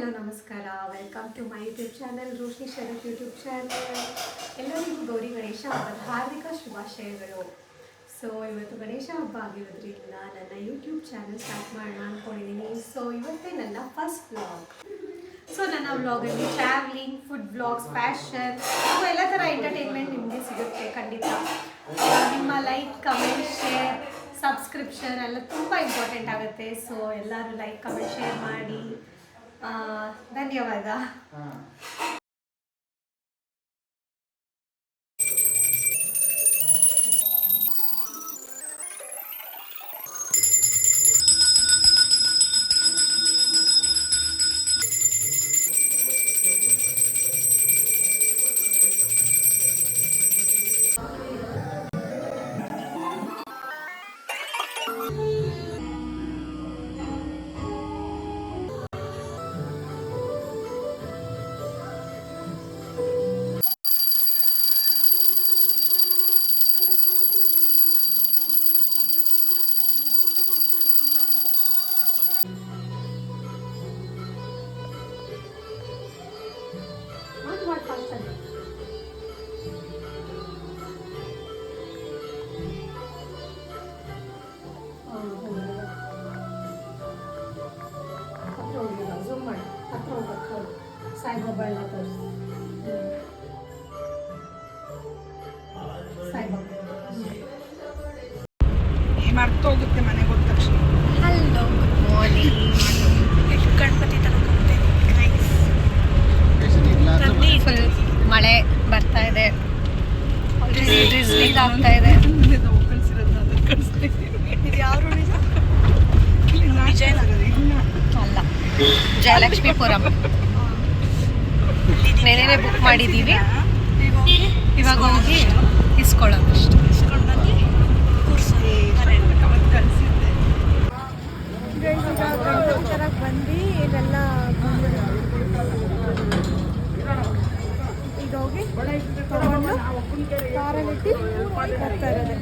Hello, ನಮಸ್ಕಾರ. Welcome to my YouTube channel Roshni Sharath YouTube channel ಎಲ್ಲರಿಗೂ ಗೌರಿ ಗಣೇಶ ಹಬ್ಬದ ಹಾರ್ದಿಕ ಶುಭಾಶಯಗಳು. ಸೊ ಇವತ್ತು ಗಣೇಶ ಹಬ್ಬ ಆಗಿರೋದ್ರಿಂದ ನನ್ನ ಯೂಟ್ಯೂಬ್ ಚಾನಲ್ ಸ್ಟಾರ್ಟ್ ಮಾಡೋಣ ಅಂದ್ಕೊಂಡಿದ್ದೀನಿ ಸೊ ಇವತ್ತೇ ನನ್ನ ಫಸ್ಟ್ ವ್ಲಾಗ್ ಸೊ ನನ್ನ ವ್ಲಾಗಲ್ಲಿ travelling food vlogs fashion so ಎಲ್ಲ ಥರ ಎಂಟರ್ಟೈನ್ಮೆಂಟ್ ನಿಮಗೆ ಸಿಗುತ್ತೆ ಖಂಡಿತ. ನಿಮ್ಮ ಲೈಕ್ ಕಮೆಂಟ್ ಶೇರ್ ಸಬ್ಸ್ಕ್ರಿಪ್ಷನ್ ಎಲ್ಲ ತುಂಬ ಇಂಪಾರ್ಟೆಂಟ್ ಆಗುತ್ತೆ. ಸೊ ಎಲ್ಲರೂ ಲೈಕ್ ಕಮೆಂಟ್ ಶೇರ್ ಮಾಡಿ. ಧನ್ಯವಾದ ಇಸ್ಕೊಳ್ಳೋದು ಅಷ್ಟೇ ಬಂದು ಇಲ್ಲೆಲ್ಲ ಈಗ ಹೋಗಿ ತಗೊಂಡು ಕಾರಲ್ಲಿಟ್ಟು ಬರ್ತಾ ಇರೋದೆ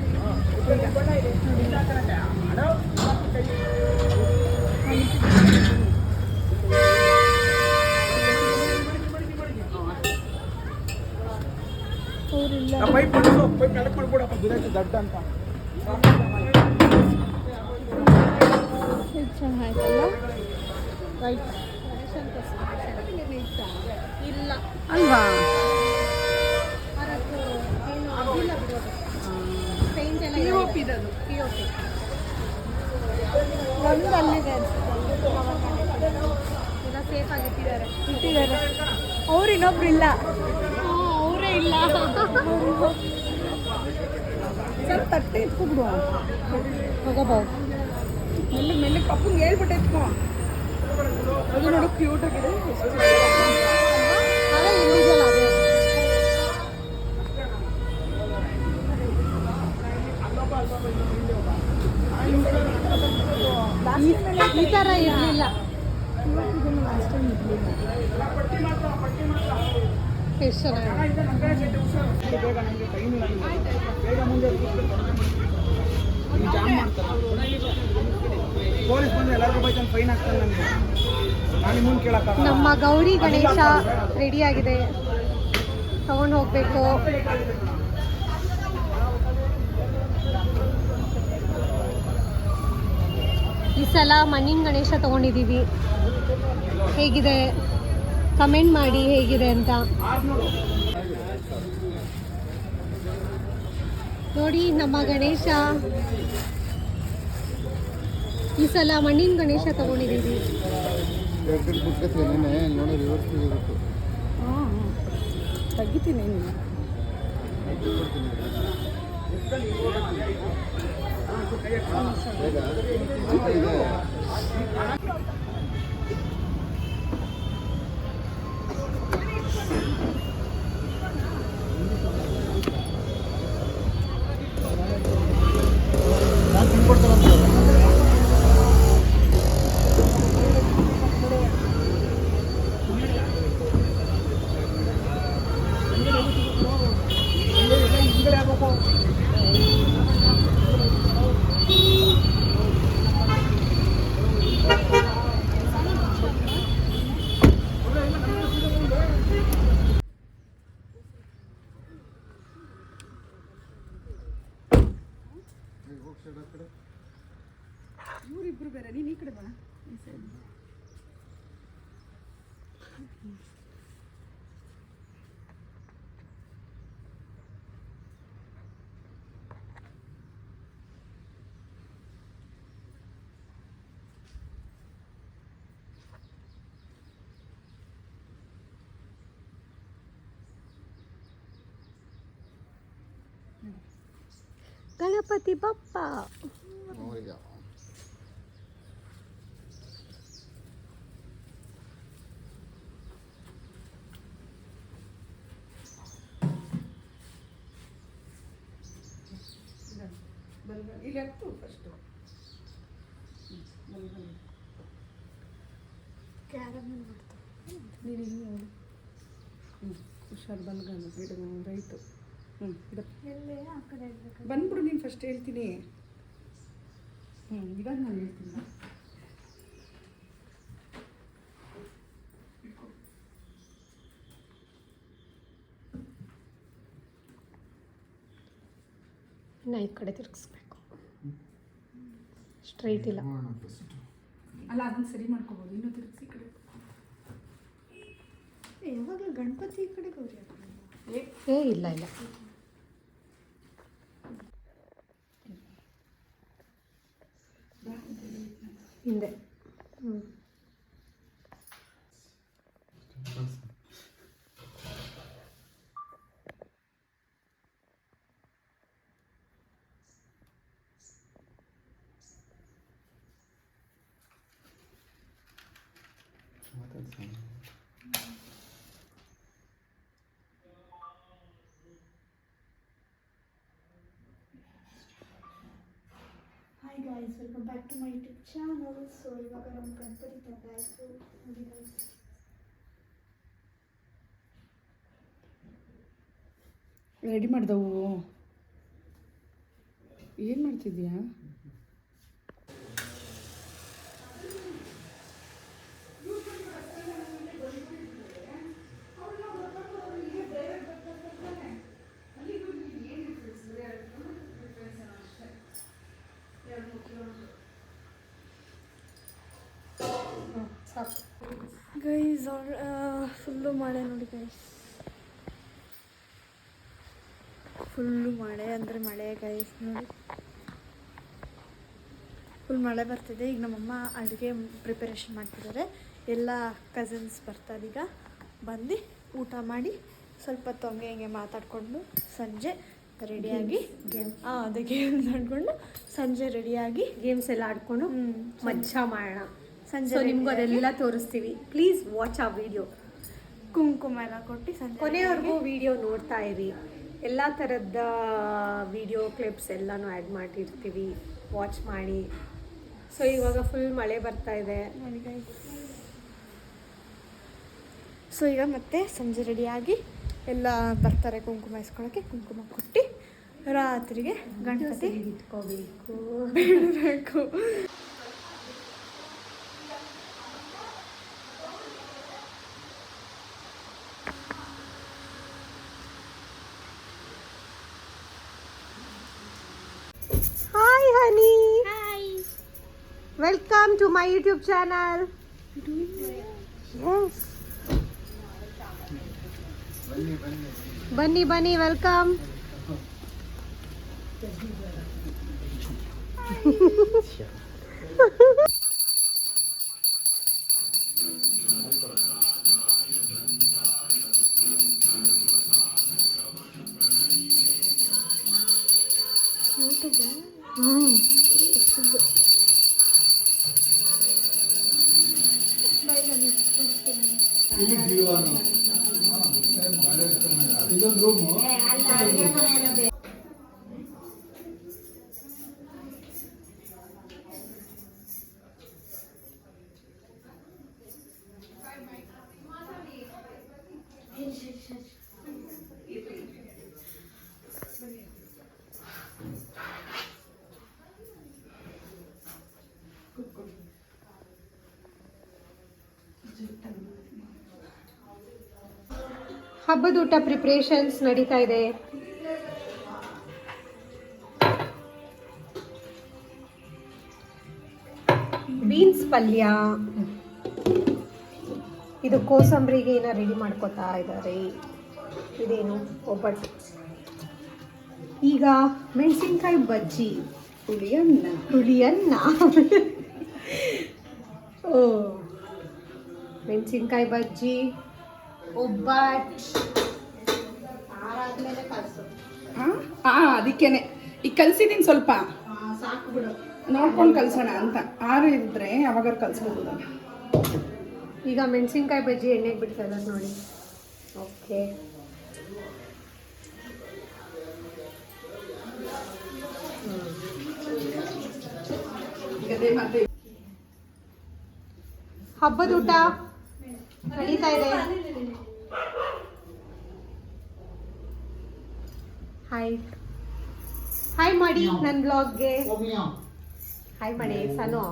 ಪೈಪ್ ಮಾಡಿಸು ಪೈಪ್ ಕಲೆಕ್ಟ್ ಮಾಡ್ಕೊಡಪ್ಪ ಬಿಡಕ್ಕೆ ದಡ್ಡ ಅಂತ. ಅಲ್ವಾ? ಒಂದು ಅಲ್ಲಿದೆ ಸೇಫ್ ಇಟ್ಟಿದ್ದಾರೆ. ಅವ್ರು ಇನ್ನೊಬ್ರು ಇಲ್ಲ. ಅವರೇ ಇಲ್ಲ ಸ್ವಲ್ಪ ತಟ್ಟೆ ಎತ್ಕೊಬಿಡು ಹೋಗಬಹುದು ಮೆಲ್ಲ ಮೆಲ್ಲ ಕಪ್ಪಂಗೆ ಹೇಳ್ಬಿಟ್ಟು ಎತ್ಕೊ ಅದು ನೋಡು ಕ್ಯೂಟ್ ಆಗಿದೆ ಈ ಥರ ಇರಲಿಲ್ಲ. ಎಷ್ಟು ಚೆನ್ನಾಗಿದೆ ಬೇಗ ನಮಗೆ ಟೈಮ್ ಇಲ್ಲ ನಮ್ಮ ಗೌರಿ ಗಣೇಶ ರೆಡಿ ಆಗಿದೆ. ತಗೊಂಡು ಹೋಗ್ಬೇಕು. ಈ ಸಲ ಮಣ್ಣಿನ ಗಣೇಶ ತಗೊಂಡಿದ್ದೀವಿ. ಹೇಗಿದೆ? ಕಮೆಂಟ್ ಮಾಡಿ ಹೇಗಿದೆ ಅಂತ. ನೋಡಿ ನಮ್ಮ ಗಣೇಶ. ಈ ಸಲ ಮಣ್ಣಿನ ಗಣೇಶ ತಗೊಂಡಿದ್ದೀವಿ. ತೆಗಿತೀನಿ ಗಣಪತಿ ಬಪ್ಪ ಅವರಿಗೆ ಇಲ್ಲಿ ಹತ್ತು ಫಸ್ಟು ಕ್ಯಾರಮಲ್ ಮಾಡ್ತಾರೆ ನೀನು ಹಿಂಗೆ ನೋಡು ಹ್ಞೂ ಹುಷಾರು ಬಲ್ಗನ ಬಿಡು ರೈಟು ಹ್ಞೂ ಬಂದ್ಬಿಡು ನೀನು ಫಸ್ಟ್ ಹೇಳ್ತೀನಿ. ಹ್ಞೂ ಇವಾಗ ನಾನು ಹೇಳ್ತೀನಿ. ಇನ್ನು ಈ ಕಡೆ ತಿರುಗಿಸ್ಬೇಕು. ಸ್ಟ್ರೈಟ್ ಇಲ್ಲ. ಅಲ್ಲ ಅದನ್ನ ಸರಿ ಮಾಡ್ಕೋಬೋದು. ಇನ್ನೂ ತಿರುಗಿಸಿ ಕಡೆ. ಯಾವಾಗಲೂ ಗಣಪತಿ ಈ ಕಡೆ ಗೌರಿ ಏ ಇಲ್ಲ ಇಲ್ಲ. ಹಿಂದೆ ಹ್ಞೂ ಮಾತಾಡ್ಸೋಣ guys welcome back to my YouTube channel so ಇವಾಗ ನಮ್ಮ ಗಣಪತಿ ತಂದಾಯಿತು ನೋಡಿ guys. ರೆಡಿ ಮಾಡ್ದವು? ಏನು ಮಾಡ್ತಿದ್ಯಾ? ಸಾಕು. ಗೈಸ್ ಫುಲ್ಲು ಮಳೆ ನೋಡಿ ಗೈಸ್ ಫುಲ್ಲು ಮಳೆ ಅಂದರೆ ಮಳೆ ಗೈಸ್ ನೋಡಿ. ಫುಲ್ ಮಳೆ ಬರ್ತಿದೆ. ಈಗ ನಮ್ಮಮ್ಮ ಅಡುಗೆ ಪ್ರಿಪರೇಷನ್ ಮಾಡ್ತಿದ್ದಾರೆ. ಎಲ್ಲ ಕಸಿನ್ಸ್ ಬರ್ತಾರೆ ಈಗ. ಬಂದು ಊಟ ಮಾಡಿ ಸ್ವಲ್ಪ ಹೊತ್ತು ಹಂಗೆ ಹಿಂಗೆ ಮಾತಾಡಿಕೊಂಡು ಸಂಜೆ ರೆಡಿಯಾಗಿ ಗೇಮ್ ಹಾಂ ಅದೇ ಗೇಮ್ಸ್ ಆಡ್ಕೊಂಡು ಸಂಜೆ ರೆಡಿಯಾಗಿ ಗೇಮ್ಸ್ ಎಲ್ಲ ಆಡ್ಕೊಂಡು ಮಜ್ಜ ಮಜಾ ಮಾಡೋಣ. ಸೊ ನಿಮ್ಗೂ ಅದೆಲ್ಲ ತೋರಿಸ್ತೀವಿ. ಪ್ಲೀಸ್ ವಾಚ್ ಆ ವಿಡಿಯೋ ಕುಂಕುಮ ಎಲ್ಲ ಕೊಟ್ಟು ಸಂಜೆ ಕೊನೆವರೆಗೂ ವಿಡಿಯೋ ನೋಡ್ತಾ ಇರಿ. ಎಲ್ಲ ಥರದ ವಿಡಿಯೋ ಕ್ಲಿಪ್ಸ್ ಎಲ್ಲನೂ ಆ್ಯಡ್ ಮಾಡಿರ್ತೀವಿ ವಾಚ್ ಮಾಡಿ. ಸೊ ಇವಾಗ ಫುಲ್ ಮಳೆ ಬರ್ತಾ ಇದೆ. ಸೊ ಈಗ ಮತ್ತೆ ಸಂಜೆ ರೆಡಿಯಾಗಿ ಎಲ್ಲ ಬರ್ತಾರೆ ಕುಂಕುಮ ಇಸ್ಕೊಳಕ್ಕೆ. ಕುಂಕುಮ ಕೊಟ್ಟು ರಾತ್ರಿಗೆ ಗಣಪತಿ ಇಟ್ಕೋಬೇಕು. Welcome to my YouTube channel yes ಬನ್ನಿ দুজন রুম ಊಟ ಪ್ರಿಪ್ರೇಷನ್ಸ್ ನಡೀತಾ ಇದೆ. ಬೀನ್ಸ್ ಪಲ್ಯ. ಇದು ಕೋಸಂಬರಿಗೆ ಏನೋ ರೆಡಿ ಮಾಡ್ಕೋತಾ ಇದ್ದಾರೆ. ಇದೇನು ಒಬ್ಬಟ್ಟು. ಈಗ ಮೆಣಸಿನ್ಕಾಯಿ ಬಜ್ಜಿ. ಹುಳಿಯನ್ನ. ಹುಳಿಯನ್ನ. ಓ. ಮೆಣಸಿನ್ಕಾಯಿ ಬಜ್ಜಿ. ಒಬ್ಬಟ್ಟು ಹಾಂ? ಅದಕ್ಕೇನೆ. ಈಗ ಕಲ್ಸಿದ್ದೀನಿ ಸ್ವಲ್ಪ. ಸಾಕು ಬಿಡು. ನೋಡ್ಕೊಂಡು ಕಲ್ಸೋಣ ಅಂತ. ಆರು ಇದ್ರೆ ಯಾವಾಗ ಕಲ್ಸ್ಬೋದು. ಈಗ ಮೆಣಸಿನ್ಕಾಯಿ ಬಜ್ಜಿ ಎಣ್ಣೆಗೆ ಬಿಡ್ತಾ ಇದ್ದಾರೆ ನೋಡಿ. ಓಕೆ. ಹಬ್ಬದ ಊಟ? ನಡೀತಾ ಇದೆ. ಹಾಯ್ ಹಾಯ್ ಮಾಡಿ ನನ್ನ ಬ್ಲಾಗ್ಗೆ ಹಾಯ್ ಮಾಡಿ ಸನು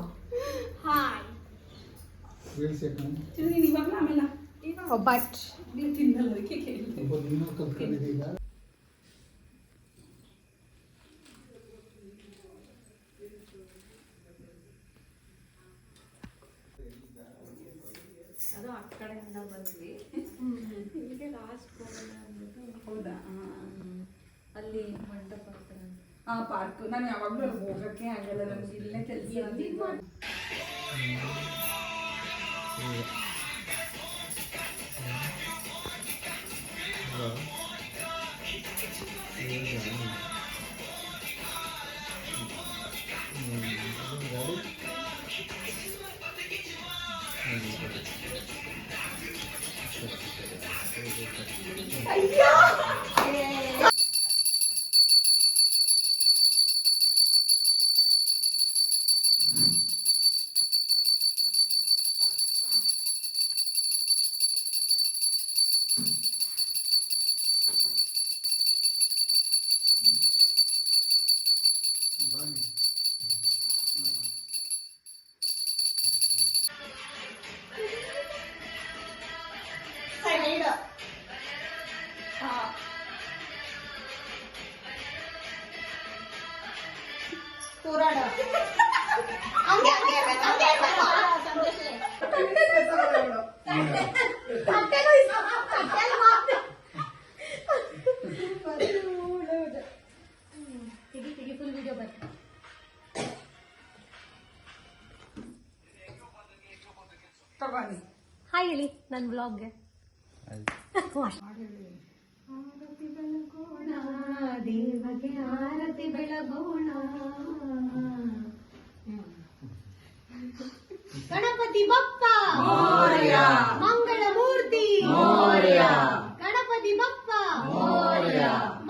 ನೀನು ಇವಾಗ ಆಮೇಲೆ ಒಬ್ಬಟ್ಟು ನೀವು ತಿನ್ನಲ್ಲ ಲಾಸ್ಟ್ ಹೌದಾ? ಅಲ್ಲಿ ಮಂಟಪ ಆ ಪಾರ್ಕ್ ನಾನು ಯಾವಾಗಲೂ ಹೋಗಕ್ಕೆ ಆಗಲ್ಲ ನನಗೆ ಇಲ್ಲೇ ಕೆಲಸ ಹಾಯ್ ಹೇಳಿ ನನ್ನ ಬ್ಲಾಗ್ಗೆ ದೇವಗೆ ಆರತಿ ಬೆಳಗೋಣ ಗಣಪತಿ ಬಪ್ಪ ಮಂಗಳ ಮೂರ್ತಿ ಗಣಪತಿ ಬಪ್ಪ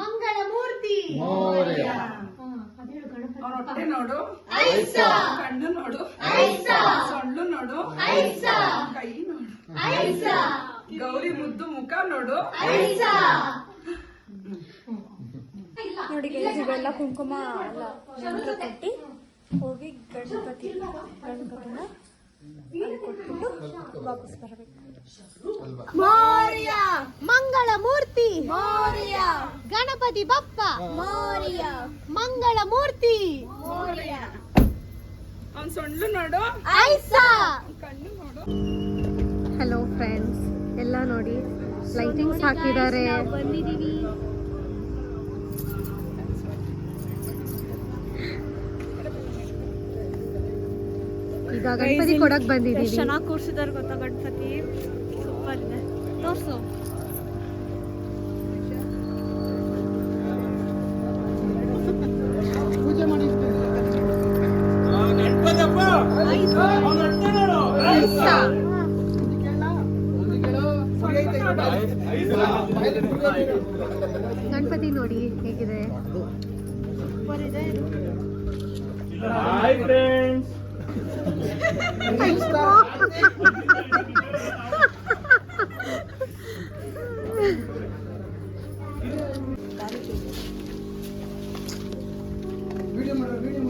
ಮಂಗಳ ಮೂರ್ತಿ ಅದೇಳು ಗಣಪತಿ ಅವ್ರ ಹೊಟ್ಟೆ ನೋಡು ಕಣ್ಣು ನೋಡು ಸೊಳ್ಳು ನೋಡು ಕೈ ನೋಡು ಗೌರಿ ಮುದ್ದು ಮುಖ ನೋಡು. ನೋಡಿ ಇವೆಲ್ಲ ಕುಂಕುಮ ಎಲ್ಲ ಕೊಟ್ಟು ಹೋಗಿ ಗಣಪತಿ ಗಣಪತಿನ ಕೊಟ್ಬಿಟ್ಟು ವಾಪಸ್ ಬರಬೇಕು. ಮೋರ್ಯ ಮಂಗಳ ಮೂರ್ತಿ ಮೌರ್ಯ ಗಣಪತಿ ಬಪ್ಪ. ಮೌರ್ಯ. ಮಂಗಳ ಮೂರ್ತಿ ಅವ್ನ್ ಸೊಂಡ್ಲು ನೋಡು. ಐಸಾ. ಕಣ್ಣು ನೋಡು. ಹಲೋ ಫ್ರೆಂಡ್ಸ್ ಎಲ್ಲ ನೋಡಿ. ಲೈಟಿಂಗ್ಸ್ ಹಾಕಿದ್ದಾರೆ. ಈಗ ಗಣಪತಿ ಕೊಡಕ್ ಬಂದಿದ್ದೀವಿ. ಚೆನ್ನಾಗಿ ಕೂರ್ಸಿದಾರೆ ಗೊತ್ತಾ ಗಣಪತಿ? ಸೂಪರ್ ಇದೆ. ತೋರ್ಸು. ಪೂಜೆ ಗಣಪತಿ ನೋಡಿ ಹೇಗಿದೆ? ಸೂಪರ್ ಇದೆ. ವಿಡಿಯೋ ಮಾಡೋ ವಿಡಿಯೋ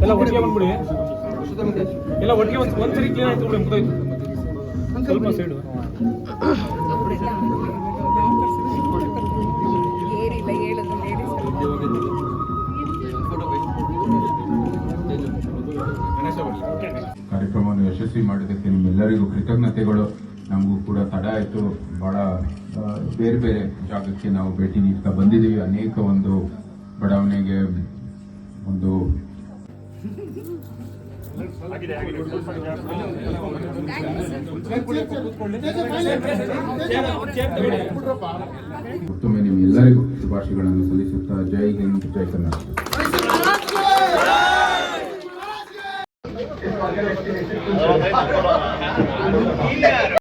ಎಲ್ಲ ಒಟ್ಟಿಗೆ ಬಂದ್ಬಿಡಿ ಎಲ್ಲ ಒಟ್ಟಿಗೆ ಒಂದು ಒಂದ್ಸರಿ ಕ್ಲೀನ್ ಆಯ್ತು ಬಿಡಿ ಸ್ವಲ್ಪ ಸೈಡು ಯಶಸ್ವಿ ಮಾಡೋದಕ್ಕೆ ನಿಮ್ಮೆಲ್ಲರಿಗೂ ಕೃತಜ್ಞತೆಗಳು. ನಮಗೂ ಕೂಡ ತಡ ಆಯಿತು. ಭಾಳ ಬೇರೆ ಬೇರೆ ಜಾಗಕ್ಕೆ ನಾವು ಭೇಟಿ ನೀಡ್ತಾ ಬಂದಿದ್ದೀವಿ. ಅನೇಕ ಒಂದು ಬಡಾವಣೆಗೆ ಒಂದು ಮತ್ತೊಮ್ಮೆ ನಿಮ್ಮೆಲ್ಲರಿಗೂ ಶುಭಾಶಯಗಳನ್ನು ಸಲ್ಲಿಸುತ್ತಾ ಜೈ ಹಿಂದ್, ಜೈ ಕರ್ನಾಟಕ.